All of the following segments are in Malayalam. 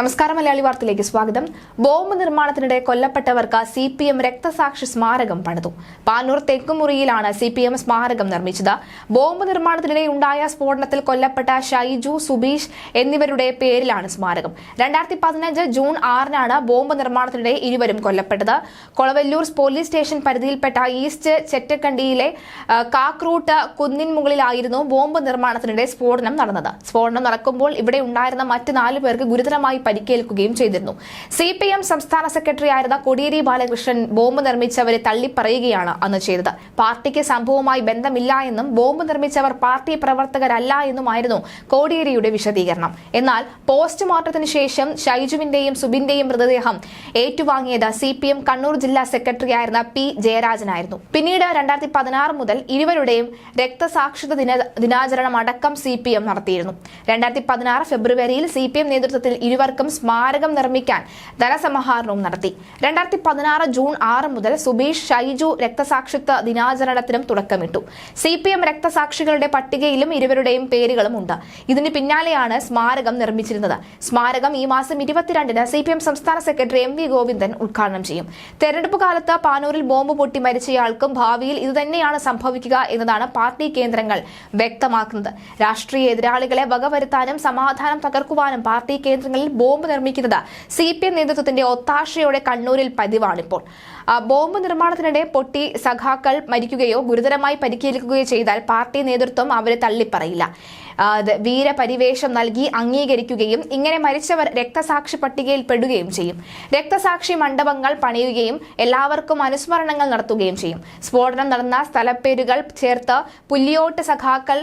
നമസ്കാരം മലയാളി വാർത്തയിലേക്ക് സ്വാഗതം. ബോംബ് നിർമ്മാണത്തിനിടെ കൊല്ലപ്പെട്ടവർക്ക് സി പി എം രക്തസാക്ഷി സ്മാരകം പണിതു. പാനൂർ തെക്കുമുറിയിലാണ് സി പി എം സ്മാരകം നിർമ്മിച്ചത്. ബോംബ് നിർമ്മാണത്തിനിടെ ഉണ്ടായ സ്ഫോടനത്തിൽ കൊല്ലപ്പെട്ട ഷൈജു സുബീഷ് എന്നിവരുടെ പേരിലാണ് സ്മാരകം. രണ്ടായിരത്തി പതിനഞ്ച് ജൂൺ ആറിനാണ് ബോംബ് നിർമ്മാണത്തിനിടെ ഇരുവരും കൊല്ലപ്പെട്ടത്. കൊളവല്ലൂർ പോലീസ് സ്റ്റേഷൻ പരിധിയിൽപ്പെട്ട ഈസ്റ്റ് ചെറ്റക്കണ്ടിയിലെ കാക്രൂട്ട് കുന്നിൻ മുകളിലായിരുന്നു ബോംബ് നിർമ്മാണത്തിനിടെ സ്ഫോടനം നടന്നത്. സ്ഫോടനം നടക്കുമ്പോൾ ഇവിടെ ഉണ്ടായിരുന്ന മറ്റ് നാലു പേർക്ക് ഗുരുതരമായി പരിക്കേൽക്കുകയും ചെയ്തിരുന്നു. സി പി എം സംസ്ഥാന സെക്രട്ടറി ആയിരുന്ന കോടിയേരി ബാലകൃഷ്ണൻ ബോംബ് നിർമ്മിച്ചവരെ തള്ളിപ്പറയുകയാണ് അന്ന് ചെയ്തത്. പാർട്ടിക്ക് സംഭവവുമായി ബന്ധമില്ല എന്നും ബോംബ് നിർമ്മിച്ചവർ പാർട്ടി പ്രവർത്തകരല്ല എന്നുമായിരുന്നു കോടിയേരിയുടെ വിശദീകരണം. എന്നാൽ പോസ്റ്റ്മോർട്ടത്തിന് ശേഷം ഷൈജുവിന്റെയും സുബിന്റെയും മൃതദേഹം ഏറ്റുവാങ്ങിയത് സി പി എം കണ്ണൂർ ജില്ലാ സെക്രട്ടറി ആയിരുന്ന പി ജയരാജനായിരുന്നു. പിന്നീട് രണ്ടായിരത്തി പതിനാറ് മുതൽ ഇരുവരുടെയും രക്തസാക്ഷിത ദിന ദിനാചരണം അടക്കം സി പി എം നടത്തിയിരുന്നു. രണ്ടായിരത്തി പതിനാറ് ഫെബ്രുവരിയിൽ സി പി എം നേതൃത്വത്തിൽ ഇരുവർക്കും സ്മാരകം നിർമ്മിക്കാൻ ധനസമാഹരണവും നടത്തി. രണ്ടായിരത്തി പതിനാറ് ജൂൺ ആറ് മുതൽ സുബീഷ് ഷൈജു രക്തസാക്ഷിത്വ ദിനാചരണത്തിനും തുടക്കമിട്ടു. സി പി എം രക്തസാക്ഷികളുടെ പട്ടികയിലും ഇരുവരുടെയും പേരുകളും ഉണ്ട്. ഇതിന് പിന്നാലെയാണ് സ്മാരകം നിർമ്മിച്ചിരുന്നത്. സ്മാരകം ഈ മാസം ഇരുപത്തിരണ്ടിന് സി പി എം സംസ്ഥാന സെക്രട്ടറി എം വി ഗോവിന്ദൻ ഉദ്ഘാടനം ചെയ്യും. തെരഞ്ഞെടുപ്പ് കാലത്ത് പാനൂരിൽ ബോംബ് പൊട്ടി മരിച്ചയാൾക്കും ഭാവിയിൽ ഇതുതന്നെയാണ് സംഭവിക്കുക എന്നതാണ് പാർട്ടി കേന്ദ്രങ്ങൾ വ്യക്തമാക്കുന്നത്. രാഷ്ട്രീയ എതിരാളികളെ വകവരുത്താനും സമാധാനം തകർക്കുവാനും പാർട്ടി കേന്ദ്രങ്ങളിൽ ബോംബ് നിർമ്മിക്കുന്നത് സി പി എം നേതൃത്വത്തിന്റെ ഒത്താശയോടെ കണ്ണൂരിൽ പതിവാണിപ്പോൾ. ബോംബ് നിർമ്മാണത്തിനിടെ പൊട്ടി സഖാക്കൾ മരിക്കുകയോ ഗുരുതരമായി പരിക്കേൽക്കുകയോ ചെയ്താൽ പാർട്ടി നേതൃത്വം അവരെ തള്ളിപ്പറയില്ല. വീരപരിവേഷം നൽകി അംഗീകരിക്കുകയും ഇങ്ങനെ മരിച്ചവർ രക്തസാക്ഷി പട്ടികയിൽ പെടുകയും ചെയ്യും. രക്തസാക്ഷി മണ്ഡപങ്ങൾ പണിയുകയും എല്ലാവർക്കും അനുസ്മരണങ്ങൾ നടത്തുകയും ചെയ്യും. സ്ഫോടനം നടന്ന സ്ഥലപ്പേരുകൾ ചേർത്ത് പുല്ലിയോട്ട് സഖാക്കൾ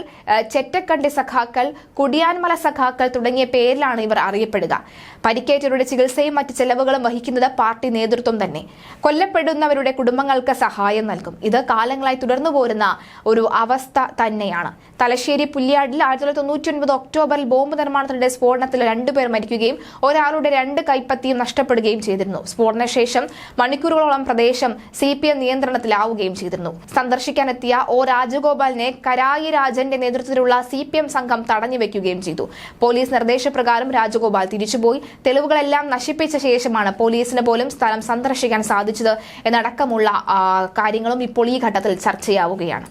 ചെറ്റക്കണ്ടി സഖാക്കൾ കുടിയാൻമല സഖാക്കൾ തുടങ്ങിയ പേരിലാണ് ഇവർ അറിയപ്പെടുക. പരിക്കേറ്റവരുടെ ചികിത്സയും മറ്റ് ചെലവുകളും വഹിക്കുന്നത് പാർട്ടി നേതൃത്വം തന്നെ. കൊല്ലപ്പെടുന്നവരുടെ കുടുംബങ്ങൾക്ക് സഹായം നൽകും. ഇത് കാലങ്ങളായി തുടർന്നു പോരുന്ന ഒരു അവസ്ഥ തന്നെയാണ്. തലശ്ശേരി പുല്ലിയാടിൽ ആയിരത്തി തൊള്ളായിരത്തി തൊണ്ണൂറ്റി ഒൻപത് ഒക്ടോബറിൽ ബോംബ് നിർമ്മാണത്തിനിടെ സ്ഫോടനത്തിൽ രണ്ടുപേർ മരിക്കുകയും ഒരാളുടെ രണ്ട് കൈപ്പത്തിയും നഷ്ടപ്പെടുകയും ചെയ്തിരുന്നു. സ്ഫോടനശേഷം മണിക്കൂറുകളോളം പ്രദേശം സി പി എം നിയന്ത്രണത്തിലാവുകയും ചെയ്തിരുന്നു. സന്ദർശിക്കാനെത്തിയ ഒ രാജഗോപാലിനെ കരായി രാജന്റെ നേതൃത്വത്തിലുള്ള സി പി എം സംഘം തടഞ്ഞു വെക്കുകയും ചെയ്തു. പോലീസ് നിർദ്ദേശപ്രകാരം രാജഗോപാൽ തിരിച്ചുപോയി തെളിവുകളെല്ലാം നശിപ്പിച്ച ശേഷമാണ് പോലീസിന് പോലും സ്ഥലം സന്ദർശിക്കാൻ സാധിച്ചത് എന്നടക്കമുള്ള കാര്യങ്ങളും ഇപ്പോൾ ഈ ഘട്ടത്തിൽ ചർച്ചയാവുകയാണ്.